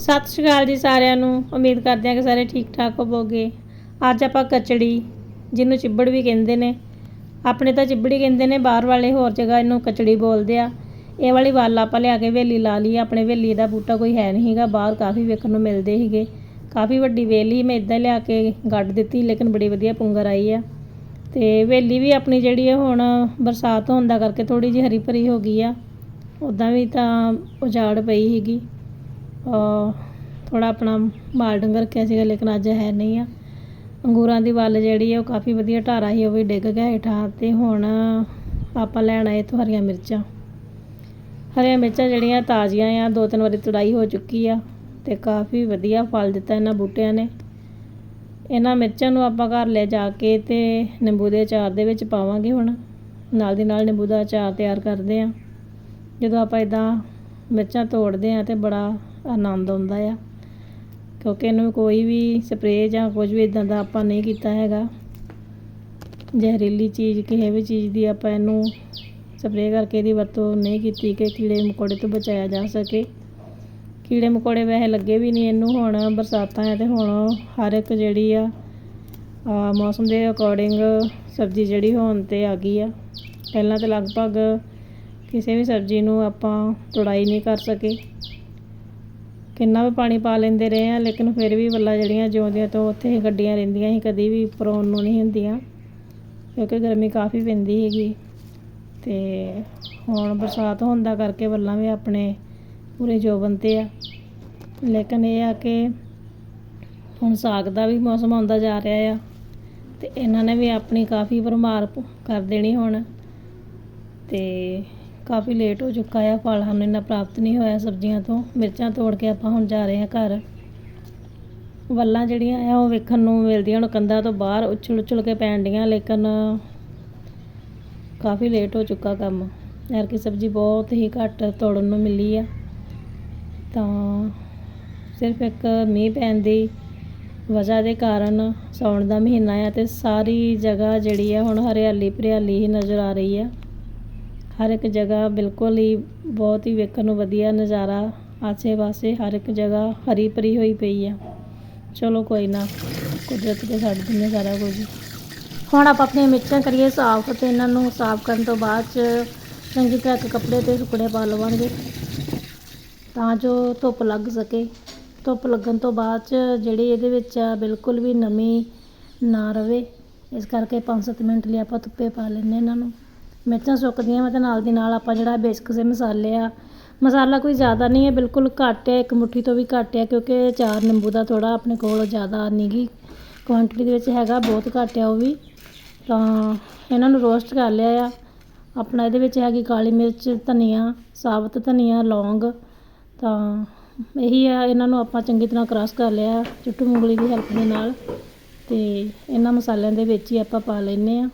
ਸਤਿ ਸ਼੍ਰੀ ਅਕਾਲ ਜੀ ਸਾਰਿਆਂ ਨੂੰ। ਉਮੀਦ ਕਰਦੇ ਹਾਂ ਕਿ ਸਾਰੇ ਠੀਕ ਠਾਕ ਹੋਵੋਗੇ। ਅੱਜ ਆਪਾਂ ਕਚੜੀ, ਜਿਹਨੂੰ ਚਿੱਬੜ ਵੀ ਕਹਿੰਦੇ ਨੇ। ਆਪਣੇ ਤਾਂ ਚਿੱਬੜੀ ਕਹਿੰਦੇ ਨੇ, ਬਾਹਰ ਵਾਲੇ ਹੋਰ ਜਗ੍ਹਾ ਇਹਨੂੰ ਕਚੜੀ ਬੋਲਦੇ ਆ। ਇਹ ਵਾਲੀ ਵਾਲ ਆਪਾਂ ਲਿਆ ਕੇ ਵੇਲੀ ਲਾ ਲਈ ਆਪਣੇ ਵੇਲੀ ਦਾ ਬੂਟਾ ਕੋਈ ਹੈ ਨਹੀਂ ਹੈਗਾ। ਬਾਹਰ ਕਾਫੀ ਵੇਖਣ ਨੂੰ ਮਿਲਦੇ ਸੀਗੇ। ਕਾਫੀ ਵੱਡੀ ਵੇਲੀ ਮੈਂ ਇਦਾਂ ਲਿਆ ਕੇ ਗੱਡ ਦਿੱਤੀ, ਲੇਕਿਨ ਬੜੀ ਵਧੀਆ ਪੁੰਗਰ ਆਈ ਆ। ਤੇ ਵੇਲੀ ਵੀ ਆਪਣੀ ਜਿਹੜੀ ਹੈ ਹੁਣ ਬਰਸਾਤ ਹੋਣ ਦਾ ਕਰਕੇ ਥੋੜੀ ਜਿਹੀ ਹਰੀ ਭਰੀ ਹੋ ਗਈ ਆ। ਉਦਾਂ ਵੀ ਤਾਂ ਉਜਾੜ ਪਈ ਸੀਗੀ। ਥੋੜਾ ਆਪਣਾ ਮਾਲ ਡੰਗਰ ਰੱਖਿਆ ਸੀਗਾ, ਲੇਕਿਨ ਅੱਜ ਹੈ ਨਹੀਂ ਆ। ਅੰਗੂਰਾਂ ਦੀ ਵੱਲ ਜਿਹੜੀ ਹੈ ਉਹ ਕਾਫੀ ਵਧੀਆ ਢਾਰਾ ਸੀ, ਉਹ ਵੀ ਡਿੱਗ ਗਿਆ ਹੇਠਾਂ ਤੇ ਹੁਣ ਆਪਾਂ ਲੈਣ ਆਏ ਤੋਂ ਹਰੀਆਂ ਮਿਰਚਾਂ। ਹਰੀਆਂ ਮਿਰਚਾਂ ਜਿਹੜੀਆਂ ਤਾਜ਼ੀਆਂ ਆ, ਦੋ ਤਿੰਨ ਵਾਰੀ ਤੁੜਾਈ ਹੋ ਚੁੱਕੀ ਆ ਤੇ ਕਾਫੀ ਵਧੀਆ ਫਲ ਦਿੱਤਾ ਇਹਨਾਂ ਬੂਟਿਆਂ ਨੇ। ਇਹਨਾਂ ਮਿਰਚਾਂ ਨੂੰ ਆਪਾਂ ਘਰ ਲੈ ਜਾ ਕੇ ਤੇ ਨਿੰਬੂ ਦੇ ਅਚਾਰ ਦੇ ਵਿੱਚ ਪਾਵਾਂਗੇ ਹੁਣ। ਨਾਲ ਦੀ ਨਾਲ ਨਿੰਬੂ ਦਾ ਅਚਾਰ ਤਿਆਰ ਕਰਦੇ ਆ। ਜਦੋਂ ਆਪਾਂ ਇਦਾਂ ਮਿਰਚਾਂ ਤੋੜਦੇ ਆ ਤੇ ਬੜਾ ਆਨੰਦ ਆਉਂਦਾ ਆ। ਕਿਉਂਕਿ ਇਹਨੂੰ ਕੋਈ ਵੀ ਸਪਰੇਅ ਜਾਂ ਕੁਝ ਵੀ ਇਦਾਂ ਦਾ ਆਪਾਂ ਨਹੀਂ ਕੀਤਾ ਹੈਗਾ। ਜ਼ਹਿਰੀਲੀ ਚੀਜ਼, ਕਿਸੇ ਵੀ ਚੀਜ਼ ਦੀ ਆਪਾਂ ਇਹਨੂੰ ਸਪਰੇਅ ਕਰਕੇ ਇਹਦੀ ਵਰਤੋਂ ਨਹੀਂ ਕੀਤੀ ਕਿ ਕੀੜੇ ਮਕੌੜੇ ਤੋਂ ਬਚਾਇਆ ਜਾ ਸਕੇ। ਕੀੜੇ ਮਕੌੜੇ ਵੈਸੇ ਲੱਗੇ ਵੀ ਨਹੀਂ ਇਹਨੂੰ, ਹੁਣ ਬਰਸਾਤਾਂ ਆ ਤੇ ਹੁਣ ਹਰ ਇੱਕ ਜਿਹੜੀ ਆ ਮੌਸਮ ਦੇ ਅਕੋਰਡਿੰਗ ਸਬਜ਼ੀ ਜਿਹੜੀ ਹੋਣ ਤੇ ਆ ਗਈ ਆ। ਪਹਿਲਾਂ ਤਾਂ ਲਗਭਗ ਕਿਸੇ ਵੀ ਸਬਜ਼ੀ ਨੂੰ ਆਪਾਂ ਤੁੜਾਈ ਨਹੀਂ ਕਰ ਸਕੇ। ਕਿੰਨਾ ਵੀ ਪਾਣੀ ਪਾ ਲੈਂਦੇ ਰਹੇ ਆ, ਲੇਕਿਨ ਫਿਰ ਵੀ ਵੱਲਾ ਜਿਹੜੀਆਂ ਜਿਉਂਦੀਆਂ ਤੋਂ ਉੱਥੇ ਹੀ ਗੱਡੀਆਂ ਰਹਿੰਦੀਆਂ ਸੀ, ਕਦੀ ਵੀ ਪਰੋਣ ਨੂੰ ਨਹੀਂ ਹੁੰਦੀਆਂ, ਕਿਉਂਕਿ ਗਰਮੀ ਕਾਫੀ ਪੈਂਦੀ ਹੈਗੀ ਤੇ ਹੁਣ ਬਰਸਾਤ ਹੋਣ ਦਾ ਕਰਕੇ ਵੱਲਾਂ ਵੀ ਆਪਣੇ ਪੂਰੇ ਜੋਬਨ ਤੇ ਆ। ਲੇਕਿਨ ਇਹ ਆ ਕਿ ਹੁਣ ਸਾਗ ਦਾ ਵੀ ਮੌਸਮ ਆਉਂਦਾ ਜਾ ਰਿਹਾ ਆ, ਤੇ ਇਹਨਾਂ ਨੇ ਵੀ ਆਪਣੀ ਕਾਫੀ ਭਰਮਾਰ ਕਰ ਦੇਣੀ ਹੁਣ। ਤੇ ਕਾਫੀ ਲੇਟ ਹੋ ਚੁੱਕਾ ਆ, ਫਲ ਸਾਨੂੰ ਇੰਨਾ ਪ੍ਰਾਪਤ ਨਹੀਂ ਹੋਇਆ ਸਬਜ਼ੀਆਂ ਤੋਂ। ਮਿਰਚਾਂ ਤੋੜ ਕੇ ਆਪਾਂ ਹੁਣ ਜਾ ਰਹੇ ਹਾਂ ਘਰ। ਵੱਲਾਂ ਜਿਹੜੀਆਂ ਆ, ਉਹ ਵੇਖਣ ਨੂੰ ਮਿਲਦੀਆਂ, ਹੁਣ ਕੰਧਾਂ ਤੋਂ ਬਾਹਰ ਉਛਲ ਉਛਲ ਕੇ ਪੈਣ ਡੀਆਂ ਲੇਕਿਨ ਕਾਫੀ ਲੇਟ ਹੋ ਚੁੱਕਾ ਕੰਮ। ਯਾਰ ਕਿ ਸਬਜ਼ੀ ਬਹੁਤ ਹੀ ਘੱਟ ਤੋੜਨ ਨੂੰ ਮਿਲੀ ਆ। ਤਾਂ ਸਿਰਫ ਇੱਕ ਮੀਂਹ ਪੈਣ ਦੀ ਵਜ੍ਹਾ ਦੇ ਕਾਰਨ ਸਾਉਣ ਦਾ ਮਹੀਨਾ ਆ ਤੇ ਸਾਰੀ ਜਗ੍ਹਾ ਜਿਹੜੀ ਆ ਹੁਣ ਹਰਿਆਲੀ ਭਰਿਆਲੀ ਹੀ ਨਜ਼ਰ ਆ ਰਹੀ ਆ। ਹਰ ਇੱਕ ਜਗ੍ਹਾ ਬਿਲਕੁਲ ਹੀ ਬਹੁਤ ਹੀ ਵੇਖਣ ਨੂੰ ਵਧੀਆ ਨਜ਼ਾਰਾ ਆਸੇ ਪਾਸੇ ਹਰ ਇੱਕ ਜਗ੍ਹਾ ਹਰੀ ਭਰੀ ਹੋਈ ਪਈ ਆ। ਚਲੋ ਕੋਈ ਨਾ, ਕੁਦਰਤ ਦੇ ਛੱਡ ਦਿੰਦੇ ਸਾਰਾ ਕੁਝ ਹੁਣ ਆਪਾਂ ਆਪਣੀਆਂ ਮਿਰਚਾਂ ਕਰੀਏ ਸਾਫ਼ ਤੇ ਇਹਨਾਂ ਨੂੰ ਸਾਫ਼ ਕਰਨ ਤੋਂ ਬਾਅਦ ਚ ਚੰਗੀ ਤਰ੍ਹਾਂ ਇੱਕ ਕੱਪੜੇ ਤੇ ਸੁੱਕਣੇ ਪਾ ਲਵਾਂਗੇ। ਤਾਂ ਜੋ ਧੁੱਪ ਲੱਗ ਸਕੇ। ਧੁੱਪ ਲੱਗਣ ਤੋਂ ਬਾਅਦ ਚ ਜਿਹੜੀ ਇਹਦੇ ਵਿੱਚ ਆ ਬਿਲਕੁਲ ਵੀ ਨਮੀ ਨਾ ਰਵੇ। ਇਸ ਕਰਕੇ 5-7 ਮਿੰਟ ਲਈ ਆਪਾਂ ਧੁੱਪੇ ਪਾ ਲੈਂਦੇ ਇਹਨਾਂ ਨੂੰ। ਮਿਰਚਾਂ ਸੁੱਕਦੀਆਂ ਵਾ ਤੇ ਨਾਲ ਦੀ ਨਾਲ ਆਪਾਂ ਜਿਹੜਾ ਬੇਸਿਕ ਸੇ ਮਸਾਲੇ ਆ, ਮਸਾਲਾ ਕੋਈ ਜ਼ਿਆਦਾ ਨਹੀਂ ਹੈ, ਬਿਲਕੁਲ ਘੱਟ ਹੈ, ਇੱਕ ਮੁੱਠੀ ਤੋਂ ਵੀ ਘੱਟ ਹੈ, ਕਿਉਂਕਿ ਚਾਰ ਨਿੰਬੂ ਦਾ ਥੋੜਾ ਆਪਣੇ ਕੋਲ ਜ਼ਿਆਦਾ ਨਹੀਂਗੀ ਕੁਆਂਟੀਟੀ ਦੇ ਵਿੱਚ ਹੈਗਾ, ਬਹੁਤ ਘੱਟ ਹੈ ਉਹ ਵੀ। ਤਾਂ ਇਹਨਾਂ ਨੂੰ ਰੋਸਟ ਕਰ ਲਿਆ ਆ। ਆਪਣਾ ਇਹਦੇ ਵਿੱਚ ਹੈਗੀ ਕਾਲੀ ਮਿਰਚ, ਧਨੀਆ, ਸਾਬਤ ਧਨੀਆ, ਲੌਂਗ। ਤਾਂ ਇਹੀ ਆ, ਇਹਨਾਂ ਨੂੰ ਆਪਾਂ ਚੰਗੀ ਤਰ੍ਹਾਂ ਕ੍ਰਸ਼ ਕਰ ਲਿਆ, ਚੁੱਟੂ ਉਂਗਲੀ ਦੀ ਹੈਲਪ ਦੇ ਨਾਲ। ਤੇ ਇਹਨਾਂ ਮਸਾਲਿਆਂ ਦੇ ਵਿੱਚ ਹੀ ਆਪਾਂ ਪਾ ਲੈਨੇ ਆ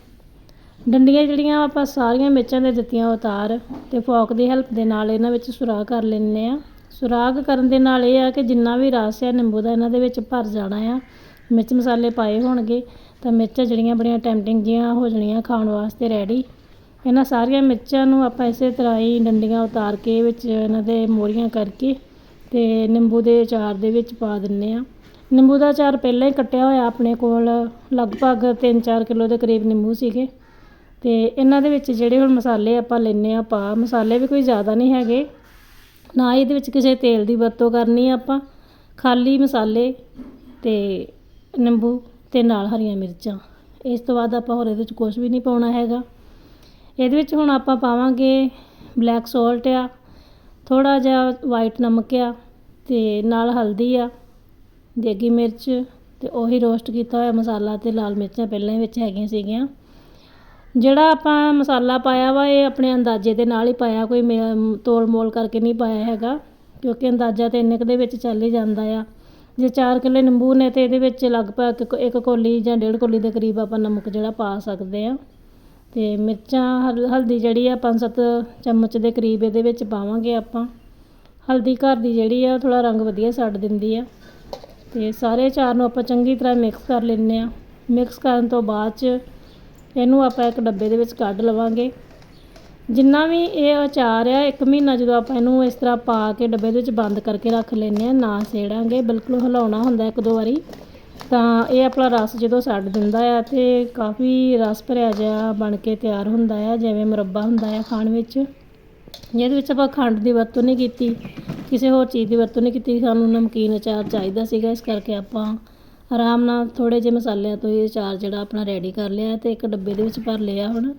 ਡੰਡੀਆਂ ਜਿਹੜੀਆਂ ਆਪਾਂ ਸਾਰੀਆਂ ਮਿਰਚਾਂ ਦੇ ਦਿੱਤੀਆਂ ਉਤਾਰ ਤੇ ਫੋਕ ਦੀ ਹੈਲਪ ਦੇ ਨਾਲ ਇਹਨਾਂ ਵਿੱਚ ਸੁਰਾਖ ਕਰ ਲੈਂਦੇ ਆ ਸੁਰਾਖ ਕਰਨ ਦੇ ਨਾਲ ਇਹ ਆ ਕਿ ਜਿੰਨਾ ਵੀ ਰਸ ਹੈ, ਨਿੰਬੂ ਦਾ ਇਹਨਾਂ ਦੇ ਵਿੱਚ ਭਰ ਜਾਣਾ ਆ। ਮਿਰਚ ਮਸਾਲੇ ਪਾਏ ਹੋਣਗੇ ਤਾਂ ਮਿਰਚਾਂ ਜਿਹੜੀਆਂ ਬੜੀਆਂ ਟੈਂਪਟਿੰਗ ਜੀਆਂ ਹੋ ਜਾਣੀਆਂ ਖਾਣ ਵਾਸਤੇ ਰੈਡੀ ਇਹਨਾਂ ਸਾਰੀਆਂ ਮਿਰਚਾਂ ਨੂੰ ਆਪਾਂ ਇਸੇ ਤਰ੍ਹਾਂ ਹੀ ਡੰਡੀਆਂ ਉਤਾਰ ਕੇ ਵਿੱਚ ਇਹਨਾਂ ਦੇ ਮੋਰੀਆਂ ਕਰਕੇ ਤੇ ਨਿੰਬੂ ਦੇ ਅਚਾਰ ਦੇ ਵਿੱਚ ਪਾ ਦਿੰਨੇ ਆ ਨਿੰਬੂ ਦਾ ਅਚਾਰ ਪਹਿਲਾਂ ਹੀ ਕੱਟਿਆ ਹੋਇਆ ਆਪਣੇ ਕੋਲ, ਲਗਭਗ 3-4 ਕਿਲੋ ਦੇ ਕਰੀਬ ਨਿੰਬੂ ਸੀਗੇ। ਅਤੇ ਇਹਨਾਂ ਦੇ ਵਿੱਚ ਜਿਹੜੇ ਹੁਣ ਮਸਾਲੇ ਆਪਾਂ ਲੈਂਦੇ ਹਾਂ ਪਾ ਮਸਾਲੇ ਵੀ ਕੋਈ ਜ਼ਿਆਦਾ ਨਹੀਂ ਹੈਗੇ। ਨਾ ਹੀ ਇਹਦੇ ਵਿੱਚ ਕਿਸੇ ਤੇਲ ਦੀ ਵਰਤੋਂ ਕਰਨੀ ਆ ਆਪਾਂ। ਖਾਲੀ ਮਸਾਲੇ ਅਤੇ ਨਿੰਬੂ ਅਤੇ ਨਾਲ ਹਰੀਆਂ ਮਿਰਚਾਂ। ਇਸ ਤੋਂ ਬਾਅਦ ਆਪਾਂ ਹੋਰ ਇਹਦੇ ਵਿੱਚ ਕੁਛ ਵੀ ਨਹੀਂ ਪਾਉਣਾ ਹੈਗਾ। ਇਹਦੇ ਵਿੱਚ ਹੁਣ ਆਪਾਂ ਪਾਵਾਂਗੇ ਬਲੈਕ ਸੋਲਟ ਆ, ਥੋੜ੍ਹਾ ਜਿਹਾ ਵਾਈਟ ਨਮਕ ਆ ਅਤੇ ਨਾਲ ਹਲਦੀ ਆ, ਦੇਗੀ ਮਿਰਚ ਅਤੇ ਉਹੀ ਰੋਸਟ ਕੀਤਾ ਹੋਇਆ ਮਸਾਲਾ ਅਤੇ ਲਾਲ ਮਿਰਚਾਂ ਪਹਿਲਾਂ ਹੀ ਵਿੱਚ ਹੈਗੀਆਂ ਸੀਗੀਆਂ। ਜਿਹੜਾ ਆਪਾਂ ਮਸਾਲਾ ਪਾਇਆ ਵਾ, ਇਹ ਆਪਣੇ ਅੰਦਾਜ਼ੇ ਦੇ ਨਾਲ ਹੀ ਪਾਇਆ, ਕੋਈ ਮੇ- ਤੋਲ ਮੋਲ ਕਰਕੇ ਨਹੀਂ ਪਾਇਆ ਹੈਗਾ, ਕਿਉਂਕਿ ਅੰਦਾਜ਼ਾ ਤਾਂ ਇੰਨੇ ਕੁ ਦੇ ਵਿੱਚ ਚੱਲ ਹੀ ਜਾਂਦਾ ਆ। ਜੇ 4 ਕਿੱਲੇ ਨਿੰਬੂ ਨੇ ਤਾਂ ਇਹਦੇ ਵਿੱਚ ਲਗਭਗ ਇੱਕ- ਇੱਕ ਕੋਲੀ ਜਾਂ ਡੇਢ ਕੋਲੀ ਦੇ ਕਰੀਬ ਆਪਾਂ ਨਮਕ ਜਿਹੜਾ ਪਾ ਸਕਦੇ ਆ। ਤੇ ਮਿਰਚਾਂ, ਹਲ- ਹਲਦੀ ਜਿਹੜੀ ਆ 5-7 ਚਮਚ ਦੇ ਕਰੀਬ ਇਹਦੇ ਵਿੱਚ ਪਾਵਾਂਗੇ ਆਪਾਂ। ਹਲਦੀ ਘਰ ਦੀ ਜਿਹੜੀ ਆ ਥੋੜਾ ਰੰਗ ਵਧੀਆ ਛੱਡ ਦਿੰਦੀ ਆ। ਤੇ ਸਾਰੇ ਚਾਰ ਨੂੰ ਆਪਾਂ ਚੰਗੀ ਤਰ੍ਹਾਂ ਮਿਕਸ ਕਰ ਲੈਂਦੇ ਆ। ਮਿਕਸ ਕਰਨ ਤੋਂ ਬਾਅਦ ਚ ਇਹਨੂੰ ਆਪਾਂ ਇੱਕ ਡੱਬੇ ਦੇ ਵਿੱਚ ਕੱਢ ਲਵਾਂਗੇ। ਜਿੰਨਾ ਵੀ ਇਹ ਅਚਾਰ ਆ, ਇੱਕ ਮਹੀਨਾ ਜਦੋਂ ਆਪਾਂ ਇਹਨੂੰ ਇਸ ਤਰ੍ਹਾਂ ਪਾ ਕੇ ਡੱਬੇ ਦੇ ਵਿੱਚ ਬੰਦ ਕਰਕੇ ਰੱਖ ਲੈਂਦੇ ਆ ਨਾ ਸੇੜਾਂਗੇ, ਬਿਲਕੁਲ ਹਿਲਾਉਣਾ ਹੁੰਦਾ ਇੱਕ ਦੋ ਵਾਰੀ, ਤਾਂ ਇਹ ਆਪਣਾ ਰਸ ਜਦੋਂ ਛੱਡ ਦਿੰਦਾ ਆ ਤੇ ਕਾਫੀ ਰਸ ਭਰਿਆ ਜਿਹਾ ਬਣ ਕੇ ਤਿਆਰ ਹੁੰਦਾ ਆ, ਜਿਵੇਂ ਮੁਰੱਬਾ ਹੁੰਦਾ ਆ ਖਾਣ ਵਿੱਚ। ਜਿਹਦੇ ਵਿੱਚ ਆਪਾਂ ਖੰਡ ਦੀ ਵਰਤੋਂ ਨਹੀਂ ਕੀਤੀ, ਕਿਸੇ ਹੋਰ ਚੀਜ਼ ਦੀ ਵਰਤੋਂ ਨਹੀਂ ਕੀਤੀ, ਸਾਨੂੰ ਨਮਕੀਨ ਅਚਾਰ ਚਾਹੀਦਾ ਸੀਗਾ, ਇਸ ਕਰਕੇ ਆਪਾਂ ਆਰਾਮ ਨਾਲ ਥੋੜੇ ਜਿਹੇ ਮਸਾਲਿਆਂ ਤੋਂ ਇਹ ਅਚਾਰ ਜਿਹੜਾ ਆਪਣਾ ਰੈਡੀ ਕਰ ਲਿਆ ਤੇ ਇੱਕ ਡੱਬੇ ਦੇ ਵਿੱਚ ਭਰ ਲਿਆ ਹੁਣ।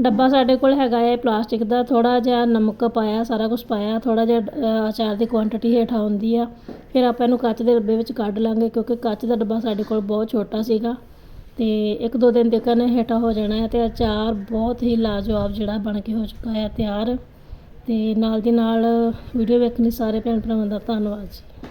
ਡੱਬਾ ਸਾਡੇ ਕੋਲ ਹੈਗਾ ਹੈ ਪਲਾਸਟਿਕ ਦਾ ਥੋੜਾ ਜਿਹਾ ਨਮਕ ਪਾਇਆ, ਸਾਰਾ ਕੁਝ ਪਾਇਆ ਥੋੜਾ ਜਿਹਾ ਅਚਾਰ ਦੀ ਕੁਆਂਟੀਟੀ ਹੇਠਾਂ ਹੁੰਦੀ ਆ। ਫਿਰ ਆਪਾਂ ਇਹਨੂੰ ਕੱਚ ਦੇ ਡੱਬੇ ਵਿੱਚ ਕੱਢ ਲਾਂਗੇ ਕਿਉਂਕਿ ਕੱਚ ਦਾ ਡੱਬਾ ਸਾਡੇ ਕੋਲ ਬਹੁਤ ਛੋਟਾ ਸੀਗਾ ਤੇ ਇੱਕ ਦੋ ਦਿਨ ਤੱਕ ਨੇ ਹੇਠਾਂ ਹੋ ਜਾਣਾ ਹੈ ਤੇ ਅਚਾਰ ਬਹੁਤ ਹੀ ਲਾਜਵਾਬ ਜਿਹੜਾ ਬਣ ਕੇ ਹੋ ਚੁੱਕਾ ਹੈ ਤਿਆਰ। ਤੇ ਨਾਲ ਦੀ ਨਾਲ ਵੀਡੀਓ ਵੇਖਣ ਸਾਰੇ ਭੈਣ ਭਰਾਵਾਂ ਦਾ ਧੰਨਵਾਦ ਜੀ।